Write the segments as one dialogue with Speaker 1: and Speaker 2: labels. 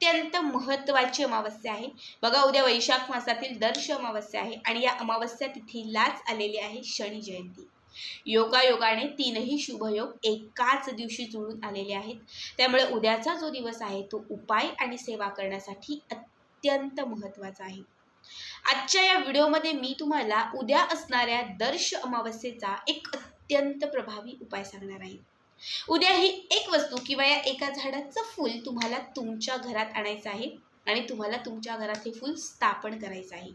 Speaker 1: अत्यंत महत्त्वाची अमावस्या आहे. बघा उद्या वैशाख मासातील दर्श अमावस्या आहे आणि या अमावस्या तिथीलाच आलेली आहे शनी जयंती. योगायोगाने तीनही शुभयोग एकाच दिवशी जुळून आलेले आहेत. त्यामुळे उद्याचा जो दिवस आहे तो उपाय आणि सेवा करण्यासाठी अत्यंत महत्त्वाचा आहे. आजच्या या व्हिडिओमध्ये मी तुम्हाला उद्या असणाऱ्या दर्श अमावस्येचा एक अत्यंत प्रभावी उपाय सांगणार आहे. उद्या ही एक वस्तू किंवा या एका झाडाचं फूल तुम्हाला तुमच्या घरात आणायचं आहे आणि तुम्हाला तुमच्या घरात हे फूल स्थापन करायचं आहे.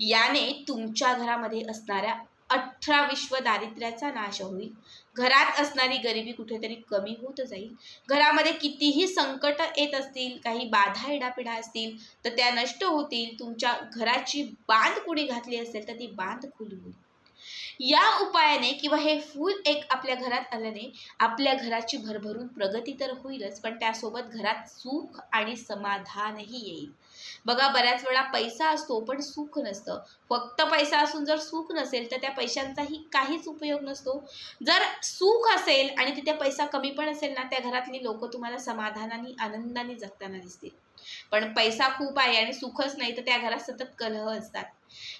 Speaker 1: याने तुमच्या घरामध्ये असणाऱ्या अठरा विश्व दारिद्र्याचा नाश होईल. घरात असणारी गरिबी कुठेतरी कमी होत जाईल. घरामध्ये कितीही संकट येत असतील काही बाधा येडापिडा असतील तर त्या नष्ट होतील. तुमच्या घराची बांध कुणी घातली असेल तर ती बांध खुली होईल या उपायाने किंवा हे फूल एक आपल्या घरात आल्याने आपल्या घराची भरभरून प्रगती तर होईलच पण त्यासोबत घरात सुख आणि समाधानही येईल. बघा बऱ्याच वेळा पैसा असतो पण सुख नसतं. फक्त पैसा असून जर सुख नसेल तर त्या पैशांचाही काहीच उपयोग नसतो. जर सुख असेल आणि तिथे पैसा कमी पण असेल ना त्या घरातली लोक तुम्हाला समाधानाने आनंदाने जगताना दिसतील. पण पैसा खूप आहे आणि सुखच नाही तर त्या घरात सतत कलह असतात.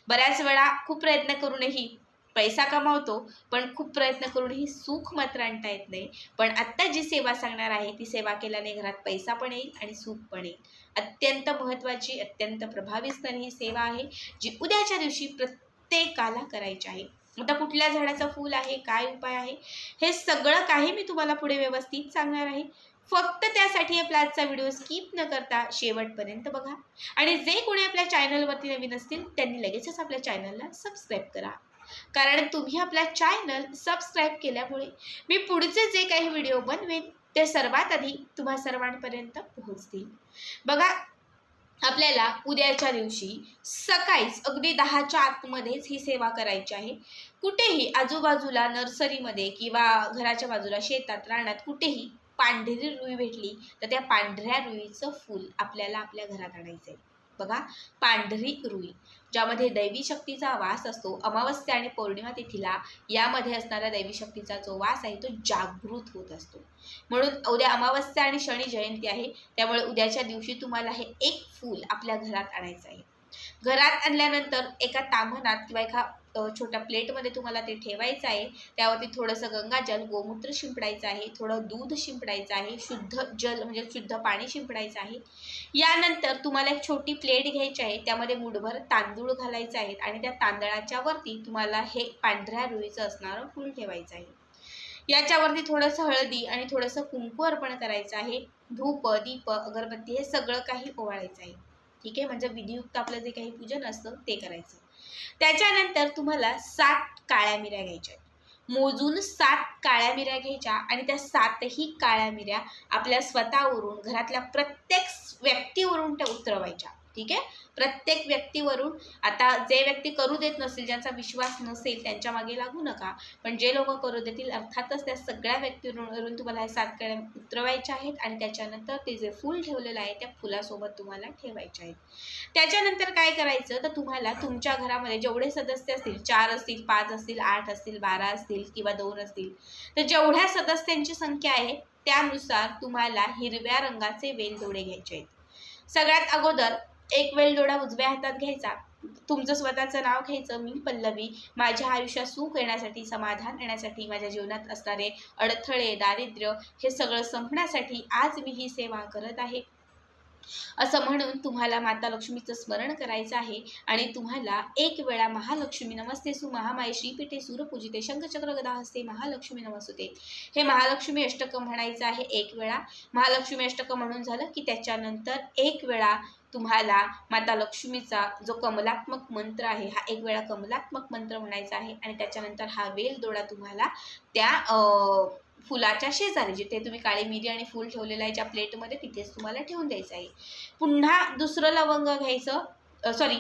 Speaker 1: बऱ्याच वेळा खूप प्रयत्न करूनही पैसा कमावतो पण खूप प्रयत्न करूनही सुख मात्र आणता येत नाही. पण आत्ता जी सेवा सांगणार आहे ती सेवा केल्याने घरात पैसा पण येईल आणि सुख पण येईल. अत्यंत महत्त्वाची अत्यंत प्रभावी असणारी ही सेवा आहे जी उद्याच्या दिवशी प्रत्येकाला करायची आहे. आता कुठल्या झाडाचं फूल आहे काय उपाय आहे हे सगळं काही मी तुम्हाला पुढे व्यवस्थित सांगणार आहे. फक्त त्यासाठी आपला आजचा व्हिडिओ स्किप न करता शेवटपर्यंत बघा. आणि जे कोणी आपल्या चॅनलवरती नवीन असतील त्यांनी लगेचच आपल्या चॅनलला सबस्क्राईब करा. कारण तुम्ही आपला चॅनल सबस्क्राईब केल्यामुळे मी पुढचे जे काही व्हिडिओ बनवेन ते सर्वात आधी तुम्हा सर्वांपर्यंत पोहोचतील. बघा आपल्याला उद्याच्या दिवशी सकाळीच अगदी दहाच्या आतमध्येच ही सेवा करायची आहे. कुठेही आजूबाजूला नर्सरीमध्ये किंवा घराच्या बाजूला शेतात रानात कुठेही पांढरी रुई भेटली तर त्या पांढऱ्या रुईचं फूल आपल्याला आपल्या घरात आणायचं आहे बघा पांढरी रुई ज्यामध्ये दैवी शक्तीचा वास असतो अमावस्या आणि पौर्णिमा तिथीला यामध्ये असणाऱ्या दैवी शक्तीचा जो वास आहे तो जागृत होत असतो. म्हणून उद्या अमावस्या आणि शनी जयंती आहे त्यामुळे उद्याच्या दिवशी तुम्हाला हे एक फूल आपल्या घरात आणायचं आहे. घरात आणल्यानंतर एका ताम्हणात किंवा एका छोट्या प्लेटमध्ये तुम्हाला ते ठेवायचं आहे. त्यावरती थोडंसं गंगाजल गोमूत्र शिंपडायचं आहे थोडं दूध शिंपडायचं आहे शुद्ध जल म्हणजे शुद्ध पाणी शिंपडायचं आहे. यानंतर तुम्हाला एक छोटी प्लेट घ्यायची आहे त्यामध्ये मुठभर तांदूळ घालायचे आहेत आणि त्या तांदळाच्या वरती तुम्हाला हे पांढऱ्या रुईचं असणारं फूल ठेवायचं आहे. याच्यावरती थोडंसं हळदी आणि थोडंसं कुंकू अर्पण करायचं आहे. धूप दीप अगरबत्ती हे सगळं काही ओवाळायचं आहे. ठीक आहे? म्हणजे विधियुक्त आपलं जे काही पूजन असतं ते करायचं त्याच्यानंतर तुम्हाला सात काळ्या मिऱ्या घ्यायच्या मोजून सात काळ्या मिऱ्या घ्यायच्या आणि त्या सातही काळ्या मिऱ्या आपल्या स्वतःवरून घरातल्या प्रत्येक व्यक्तीवरून त्या उतरवायच्या. ठीक आहे? प्रत्येक व्यक्तीवरून आता जे व्यक्ती करू देत नसेल ज्यांचा विश्वास नसेल त्यांच्या मागे लागू नका. पण जे लोक करू देतील अर्थातच त्या सगळ्या व्यक्तीवरून तुम्हाला हे सात कळ्या उतरवायच्या आहेत आणि त्याच्यानंतर ते जे फूल ठेवलेलं आहे त्या फुलासोबत तुम्हाला ठेवायचे आहेत. त्याच्यानंतर काय करायचं? तर तुम्हाला तुमच्या घरामध्ये जेवढे सदस्य असतील चार असतील पाच असतील आठ असतील बारा असतील किंवा दोन असतील तर जेवढ्या सदस्यांची संख्या आहे त्यानुसार तुम्हाला हिरव्या रंगाचे वेलदोडे घ्यायचे आहेत. सगळ्यात अगोदर एक वेळ डोळा उजव्या हातात घ्यायचा. तुमचं स्वतःचं नाव घ्यायचं. मी पल्लवी. माझ्या आयुष्यात सुख येण्यासाठी समाधान येण्यासाठी माझ्या जीवनात असणारे अडथळे दारिद्र्य हे सगळं संपण्यासाठी आज मी ही सेवा करत आहे. असं म्हणून तुम्हाला माता लक्ष्मीचं स्मरण करायचं आहे. आणि तुम्हाला एक वेळा महालक्ष्मी नमस्ते सु महामाई श्रीपीठे सूरपूजिते शंखचक्र गदा हस्ते महालक्ष्मी नमस्ते. हे महालक्ष्मी अष्टकं म्हणायचं आहे एक वेळा. महालक्ष्मी अष्टकं म्हणून झालं की त्याच्यानंतर एक वेळा तुम्हाला माता लक्ष्मीचा जो कमलात्मक मंत्र आहे हा एक वेळा कमलात्मक मंत्र म्हणायचा आहे. आणि त्याच्यानंतर हा वेल दोडा तुम्हाला त्या फुलाच्या शेजारी जिथे तुम्ही काळी मिरी आणि फूल ठेवलेलं आहे ज्या प्लेटमध्ये तिथेच तुम्हाला ठेवून द्यायचं आहे. पुन्हा दुसरं लवंग घ्यायचं सॉरी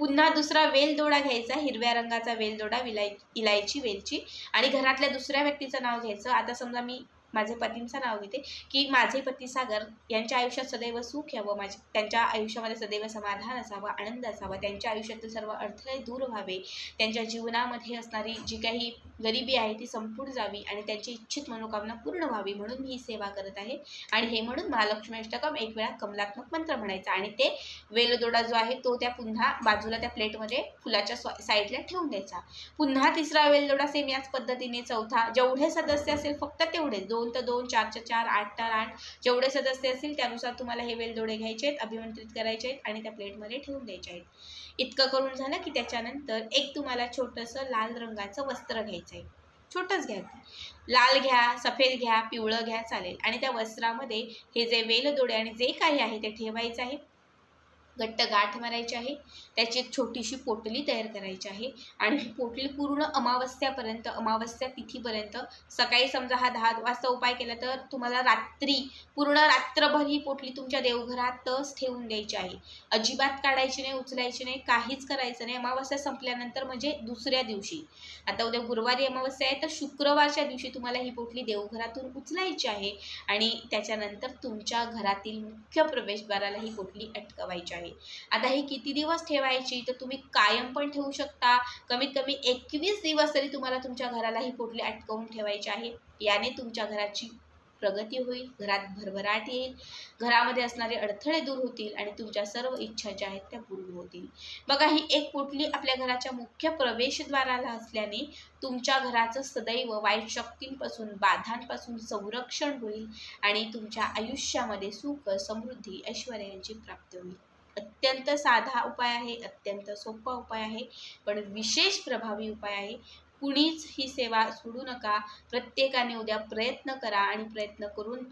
Speaker 1: पुन्हा दुसरा वेलदोडा घ्यायचा हिरव्या रंगाचा वेलदोडा विलाय इलायची वेलची. आणि घरातल्या दुसऱ्या व्यक्तीचं नाव घ्यायचं. आता समजा मी माझे पतींचं नाव घेते की माझे पती सागर यांच्या आयुष्यात सदैव सुख यावं माझे त्यांच्या आयुष्यामध्ये सदैव समाधान असावं आनंद असावा त्यांच्या आयुष्यातील सर्व अडथळे दूर व्हावे. त्यांच्या जीवनामध्ये असणारी जी काही गरिबी आहे ती संपून जावी आणि त्यांची इच्छित मनोकामना पूर्ण व्हावी म्हणून मी ही सेवा करत आहे. आणि हे म्हणून महालक्ष्मी अष्टकम एक वेळा कमलात्मक मंत्र म्हणायचा आणि ते वेलदोडा जो आहे तो त्या पुन्हा बाजूला त्या प्लेटमध्ये फुलाच्या साईडला ठेवून द्यायचा. पुन्हा तिसरा वेलदोडा सेम याच पद्धतीने चौथा जेवढे सदस्य असेल फक्त तेवढे दोन तर दोन चारच्या चार आठ तर आठ. जेवढे सदस्य असतील त्यानुसार तुम्हाला हे वेलदोडे घ्यायचे आहेत अभिमंत्रित करायचे आहेत आणि त्या प्लेटमध्ये ठेवून द्यायचे आहेत. इतकं करून झालं की त्याच्यानंतर एक तुम्हाला छोटंसं लाल रंगाचं वस्त्र घ्यायचं आहे. छोटंच घ्या लाल घ्या सफेद घ्या पिवळं घ्या चालेल. आणि त्या वस्त्रामध्ये हे जे वेलदोडे आणि जे काही आहे ते ठेवायचं आहे. घट्ट गाठ मारायची आहे. त्याची एक छोटीशी पोटली तयार करायची आहे. आणि ही पोटली पूर्ण अमावस्यापर्यंत अमावस्या तिथीपर्यंत सकाळी समजा हा दहा वाजता उपाय केला तर तुम्हाला रात्री पूर्ण रात्रभर ही पोटली तुमच्या देवघरातच ठेवून द्यायची आहे. अजिबात काढायची नाही उचलायची नाही काहीच करायचं नाही. अमावस्या संपल्यानंतर म्हणजे दुसऱ्या दिवशी. आता उद्या गुरुवारी अमावस्या आहे तर शुक्रवारच्या दिवशी तुम्हाला ही पोटली देवघरातून उचलायची आहे. आणि त्याच्यानंतर तुमच्या घरातील मुख्य प्रवेशद्वाराला ही पोटली अटकवायची आहे. आता ही किती दिवस ठेवायची? तर तुम्ही कायम पण ठेवू शकता. कमीत कमी एकवीस दिवस तरी तुम्हाला तुमच्या घराला ही पोटली अटकवून ठेवायची आहे. याने तुमच्या घराची प्रगती होईल घरात भरभराट येईल घरामध्ये असणारे अडथळे दूर होतील आणि तुमच्या सर्व इच्छा ज्या आहेत त्या पूर्ण होतील. बघा ही एक पोटली आपल्या घराच्या मुख्य प्रवेशद्वाराला असल्याने तुमच्या घराचं सदैव वाईट शक्तींपासून बाधांपासून संरक्षण होईल आणि तुमच्या आयुष्यामध्ये सुख समृद्धी ऐश्वर्याची प्राप्ती होईल. अत्यंत साधा उपाय आहे अत्यंत सोपा उपाय आहे पण विशेष प्रभावी उपाय आहे. कुणीच ही सेवा सोडू नका. प्रत्येकाने उद्या प्रयत्न करा आणि प्रयत्न करून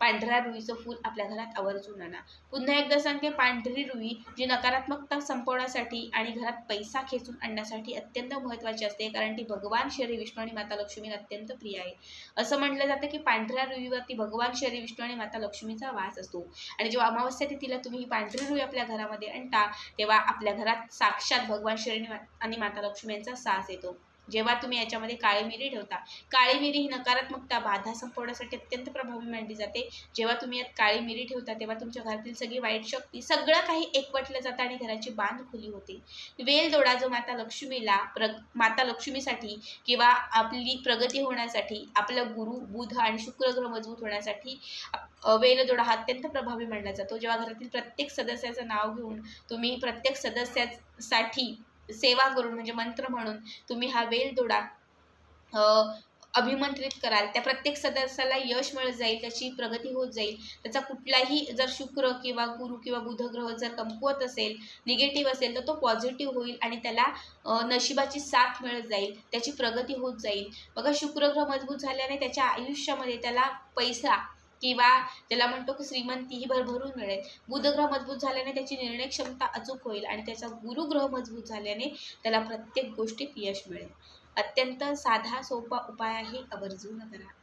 Speaker 1: पांढऱ्या रुईचं फूल आपल्या घरात आवर्जून आणा. पुन्हा एकदा सांगते पांढरी रुई जी नकारात्मकता संपवण्यासाठी आणि घरात पैसा खेचून आणण्यासाठी अत्यंत महत्त्वाची असते कारण ती भगवान श्री विष्णू आणि माता लक्ष्मी अत्यंत प्रिय आहे. असं म्हटलं जातं की पांढऱ्या रुईवरती भगवान श्री विष्णू आणि माता लक्ष्मीचा वास असतो. आणि जेव्हा अमावस्या तिथीला तुम्ही ही पांढरी रुई आपल्या घरामध्ये आणता तेव्हा आपल्या घरात साक्षात भगवान श्री आणि माता लक्ष्मी यांचा सास येतो. जेव्हा तुम्ही याच्यामध्ये काळी मिरी ठेवता काळी मिरी ही नकारात्मकता बाधा संपवण्यासाठी अत्यंत प्रभावी मानली जाते. जेव्हा तुम्ही यात काळी मिरी ठेवता तेव्हा तुमच्या घरातील सगळी वाईट शक्ती सगळं काही एकवटलं जातं आणि घराची बांध खुली होते. वेल दोडा जो माता लक्ष्मीला प्र माता लक्ष्मीसाठी किंवा आपली प्रगती होण्यासाठी आपलं गुरु बुध आणि शुक्र ग्रह मजबूत होण्यासाठी वेलदोडा हा अत्यंत प्रभावी मानला जातो. जेव्हा घरातील प्रत्येक सदस्याचं नाव घेऊन तुम्ही प्रत्येक सदस्यासाठी सेवा करून म्हणजे मंत्र म्हणून तुम्ही हा वेल दोडा अभिमंत्रित कराल. त्या प्रत्येक सदस्याला यश मिळत जाईल त्याची प्रगती होत जाईल. त्याचा कुठलाही जर शुक्र किंवा गुरु किंवा बुध ग्रह जर कमकुवत असेल निगेटिव्ह असेल तर तो पॉझिटिव्ह होईल आणि त्याला नशिबाची साथ मिळत जाईल. त्याची प्रगती होत जाईल. बघा शुक्र ग्रह मजबूत झाल्याने त्याच्या आयुष्यामध्ये त्याला पैसा किंवा त्याला म्हणतो की श्रीमंती ही भरभरून मिळेल. बुधग्रह मजबूत झाल्याने त्याची निर्णय क्षमता अचूक होईल आणि त्याचा गुरुग्रह मजबूत झाल्याने त्याला प्रत्येक गोष्टीत यश मिळेल. अत्यंत साधा सोपा उपाय आहे आवर्जून करा.